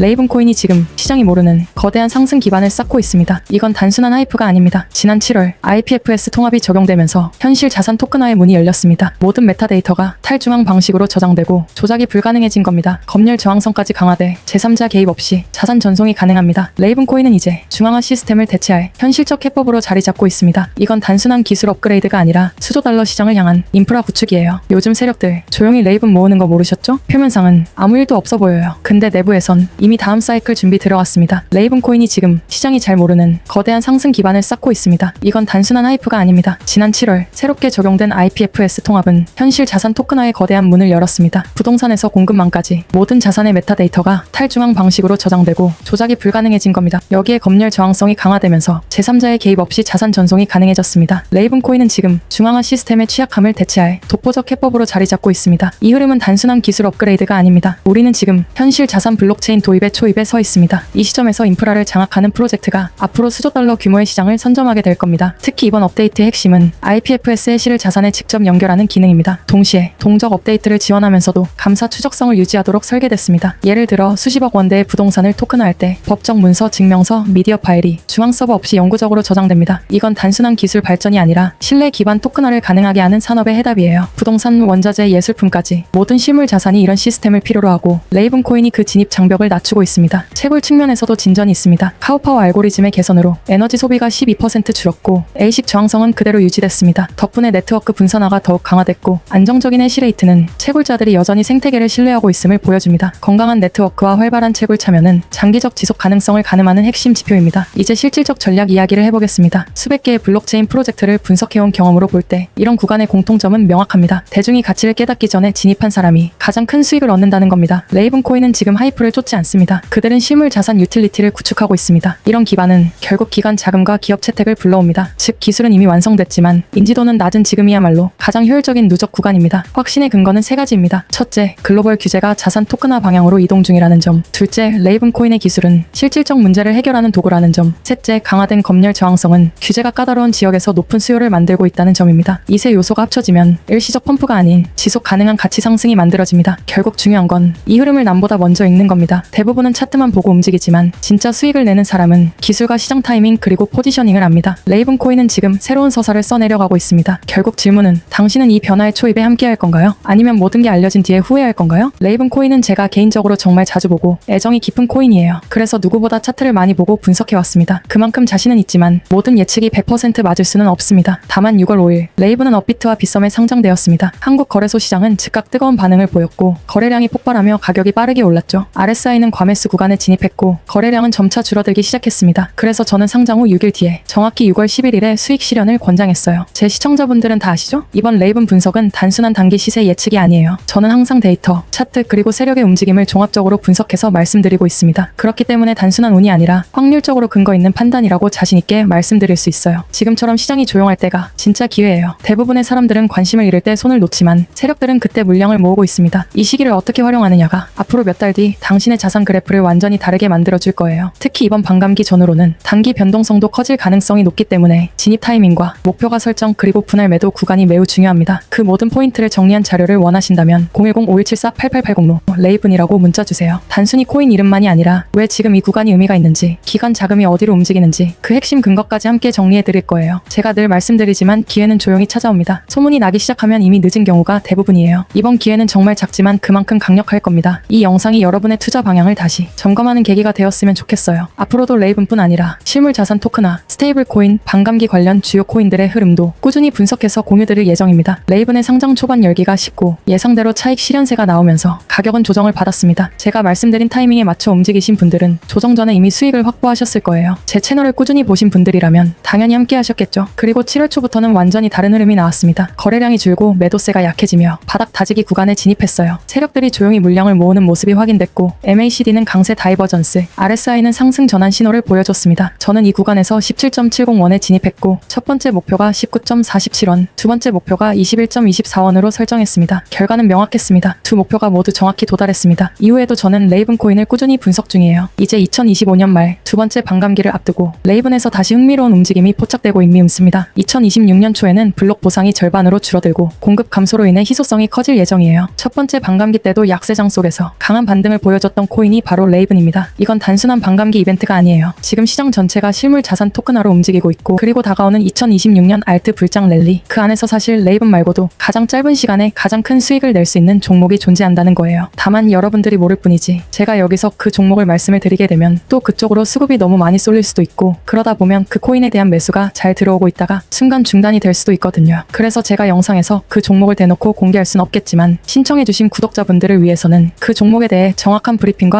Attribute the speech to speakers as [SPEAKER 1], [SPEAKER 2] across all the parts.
[SPEAKER 1] 레이븐 코인이 지금 시장이 모르는 거대한 상승 기반을 쌓고 있습니다. 이건 단순한 하이프가 아닙니다. 지난 7월 IPFS 통합이 적용되면서 현실 자산 토큰화의 문이 열렸습니다. 모든 메타데이터가 탈중앙 방식으로 저장되고 조작이 불가능해진 겁니다. 검열 저항성까지 강화돼 제3자 개입 없이 자산 전송이 가능합니다. 레이븐 코인은 이제 중앙화 시스템을 대체할 현실적 해법으로 자리 잡고 있습니다. 이건 단순한 기술 업그레이드가 아니라 수조 달러 시장을 향한 인프라 구축이에요. 요즘 세력들 조용히 레이븐 모으는 거 모르셨죠? 표면상은 아무 일도 없어 보여요. 근데 내부에선 이미 다음 사이클 준비 들어왔습니다. 레이븐 코인이 지금 시장이 잘 모르는 거대한 상승 기반을 쌓고 있습니다. 이건 단순한 하이프가 아닙니다. 지난 7월 새롭게 적용된 IPFS 통합은 현실 자산 토큰화의 거대한 문을 열었습니다. 부동산에서 공급망까지 모든 자산의 메타데이터가 탈중앙 방식으로 저장되고 조작이 불가능해진 겁니다. 여기에 검열 저항성이 강화되면서 제3자의 개입 없이 자산 전송이 가능해졌습니다. 레이븐 코인은 지금 중앙화 시스템의 취약함을 대체할 독보적 해법으로 자리 잡고 있습니다. 이 흐름은 단순한 기술 업그레이드가 아닙니다. 우리는 지금 현실 자산 블록체인 도입 의 초입에 서 있습니다. 이 시점에서 인프라를 장악하는 프로젝트가 앞으로 수조 달러 규모의 시장을 선점하게 될 겁니다. 특히 이번 업데이트의 핵심은 IPFS의 실을 자산에 직접 연결하는 기능입니다. 동시에 동적 업데이트를 지원하면서도 감사 추적성을 유지하도록 설계됐습니다. 예를 들어 수십억 원대의 부동산을 토큰화할 때 법적 문서, 증명서, 미디어 파일이 중앙 서버 없이 영구적으로 저장됩니다. 이건 단순한 기술 발전이 아니라 신뢰 기반 토큰화를 가능하게 하는 산업의 해답이에요. 부동산, 원자재, 예술품까지 모든 실물 자산이 이런 시스템을 필요로 하고 레이븐 코인이 그 진입 장벽을 낮추 고 있습니다. 채굴 측면에서도 진전이 있습니다. 카우파워 알고리즘의 개선으로 에너지 소비가 12% 줄었고 A식 저항성은 그대로 유지됐습니다. 덕분에 네트워크 분산화가 더욱 강화됐고 안정적인 해시레이트는 채굴자들이 여전히 생태계를 신뢰하고 있음을 보여줍니다. 건강한 네트워크와 활발한 채굴 참여는 장기적 지속 가능성을 가늠하는 핵심 지표입니다. 이제 실질적 전략 이야기를 해보겠습니다. 수백 개의 블록체인 프로젝트를 분석해온 경험으로 볼 때 이런 구간의 공통점은 명확합니다. 대중이 가치를 깨닫기 전에 진입한 사람이 가장 큰 수익을 얻는다는 겁니다. 레이븐 코인은 지금 하이프를 쫓지 않습니다. 그들은 실물 자산 유틸리티를 구축하고 있습니다. 이런 기반은 결국 기관 자금과 기업 채택을 불러옵니다. 즉 기술은 이미 완성됐지만 인지도는 낮은 지금이야말로 가장 효율적인 누적 구간입니다. 확신의 근거는 세 가지입니다. 첫째, 글로벌 규제가 자산 토큰화 방향으로 이동 중이라는 점. 둘째, 레이븐 코인의 기술은 실질적 문제를 해결하는 도구라는 점. 셋째, 강화된 검열 저항성은 규제가 까다로운 지역에서 높은 수요를 만들고 있다는 점입니다. 이 세 요소가 합쳐지면 일시적 펌프가 아닌 지속 가능한 가치 상승이 만들어집니다. 결국 중요한 건 이 흐름을 남보다 먼저 읽는 겁니다. 대부분 은 차트만 보고 움직이지만 진짜 수익을 내는 사람은 기술과 시장 타이밍 그리고 포지셔닝을 압니다. 레이븐 코인은 지금 새로운 서사를 써내려가고 있습니다. 결국 질문은 당신은 이 변화의 초입에 함께할 건가요? 아니면 모든 게 알려진 뒤에 후회할 건가요? 레이븐 코인은 제가 개인적으로 정말 자주 보고 애정이 깊은 코인이에요. 그래서 누구보다 차트를 많이 보고 분석해왔습니다. 그만큼 자신은 있지만 모든 예측이 100% 맞을 수는 없습니다. 다만 6월 5일 레이븐은 업비트와 빗썸에 상장되었습니다. 한국 거래소 시장은 즉각 뜨거운 반응을 보였고 거래량이 폭발하며 가격이 빠르게 올랐죠. RSI는 과매수 구간에 진입했고 거래량은 점차 줄어들기 시작했습니다. 그래서 저는 상장 후 6일 뒤에 정확히 6월 11일에 수익 실현을 권장했어요. 제 시청자분들은 다 아시죠? 이번 레이븐 분석은 단순한 단기 시세 예측이 아니에요. 저는 항상 데이터, 차트 그리고 세력의 움직임을 종합적으로 분석해서 말씀드리고 있습니다. 그렇기 때문에 단순한 운이 아니라 확률적으로 근거 있는 판단이라고 자신 있게 말씀드릴 수 있어요. 지금처럼 시장이 조용할 때가 진짜 기회예요. 대부분의 사람들은 관심을 잃을 때 손을 놓지만 세력들은 그때 물량을 모으고 있습니다. 이 시기를 어떻게 활용하느냐가 앞으로 몇 달 뒤 당신의 자산 그래프를 완전히 다르게 만들어줄 거예요. 특히 이번 반감기 전후로는 단기 변동성도 커질 가능성이 높기 때문에 진입 타이밍과 목표가 설정 그리고 분할 매도 구간이 매우 중요합니다. 그 모든 포인트를 정리한 자료를 원하신다면 010-5174-8880로 레이븐이라고 문자 주세요. 단순히 코인 이름만이 아니라 왜 지금 이 구간이 의미가 있는지, 기관 자금이 어디로 움직이는지 그 핵심 근거까지 함께 정리해 드릴 거예요. 제가 늘 말씀드리지만 기회는 조용히 찾아옵니다. 소문이 나기 시작하면 이미 늦은 경우가 대부분이에요. 이번 기회는 정말 작지만 그만큼 강력할 겁니다. 이 영상이 여러분의 투자 방향을 다시 점검하는 계기가 되었으면 좋겠어요. 앞으로도 레이븐뿐 아니라 실물 자산 토크나 스테이블 코인, 반감기 관련 주요 코인들의 흐름도 꾸준히 분석해서 공유드릴 예정입니다. 레이븐의 상장 초반 열기가 식고 예상대로 차익 실현세가 나오면서 가격은 조정을 받았습니다. 제가 말씀드린 타이밍에 맞춰 움직이신 분들은 조정 전에 이미 수익을 확보하셨을 거예요. 제 채널을 꾸준히 보신 분들이라면 당연히 함께 하셨겠죠. 그리고 7월 초부터는 완전히 다른 흐름이 나왔습니다. 거래량이 줄고 매도세가 약해지며 바닥 다지기 구간에 진입했어요. 세력들이 조용히 물량을 모으는 모습이 확인됐고 MACD는 강세 다이버전스, RSI는 상승 전환 신호를 보여줬습니다. 저는 이 구간에서 17.70원에 진입했고 첫 번째 목표가 19.47원, 두 번째 목표가 21.24원으로 설정했습니다. 결과는 명확했습니다. 두 목표가 모두 정확히 도달했습니다. 이후에도 저는 레이븐 코인을 꾸준히 분석 중이에요. 이제 2025년 말 두 번째 반감기를 앞두고 레이븐에서 다시 흥미로운 움직임이 포착되고 있미 있습니다. 2026년 초에는 블록 보상이 절반으로 줄어들고 공급 감소로 인해 희소성이 커질 예정이에요. 첫 번째 반감기 때도 약세장 속에서 강한 반등을 보여줬던 코인 이 코인이 바로 레이븐입니다. 이건 단순한 반감기 이벤트가 아니에요. 지금 시장 전체가 실물 자산 토큰화로 움직이고 있고 그리고 다가오는 2026년 알트 불장 랠리 그 안에서 사실 레이븐 말고도 가장 짧은 시간에 가장 큰 수익을 낼 수 있는 종목이 존재한다는 거예요. 다만 여러분들이 모를 뿐이지 제가 여기서 그 종목을 말씀을 드리게 되면 또 그쪽으로 수급이 너무 많이 쏠릴 수도 있고 그러다 보면 그 코인에 대한 매수가 잘 들어오고 있다가 순간 중단이 될 수도 있거든요. 그래서 제가 영상에서 그 종목을 대놓고 공개할 순 없겠지만 신청해주신 구독자분들을 위해서는 그 종목에 대해 정확한 브리핑과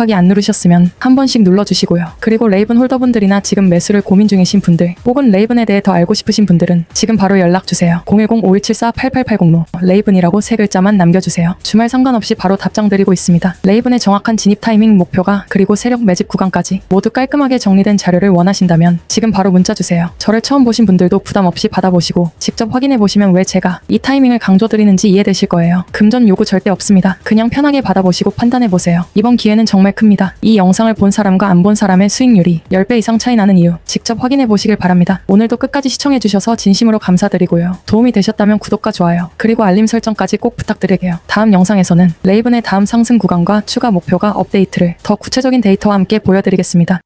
[SPEAKER 1] 하기 안 누르셨으면 한 번씩 눌러주시고요. 그리고 레이븐 홀더분들이나 지금 매수를 고민 중이신 분들 혹은 레이븐에 대해 더 알고 싶으신 분들은 지금 바로 연락 주세요. 010-5174-8880로 레이븐이라고 세 글자만 남겨주세요. 주말 상관없이 바로 답장 드리고 있습니다. 레이븐의 정확한 진입 타이밍 목표가 그리고 세력 매집 구간까지 모두 깔끔하게 정리된 자료를 원하신다면 지금 바로 문자 주세요. 저를 처음 보신 분들도 부담 없이 받아보시고 직접 확인해 보시면 왜 제가 이 타이밍을 강조드리는지 이해되실 거예요. 금전 요구 절대 없습니다. 그냥 편하게 받아보시고 판단해 보세요. 이번 기회는 정말 큽니다. 이 영상을 본 사람과 안 본 사람의 수익률이 10배 이상 차이 나는 이유 직접 확인해 보시길 바랍니다. 오늘도 끝까지 시청해 주셔서 진심으로 감사드리고요. 도움이 되셨다면 구독과 좋아요 그리고 알림 설정까지 꼭 부탁드릴게요. 다음 영상에서는 레이븐의 다음 상승 구간과 추가 목표가 업데이트를 더 구체적인 데이터와 함께 보여드리겠습니다.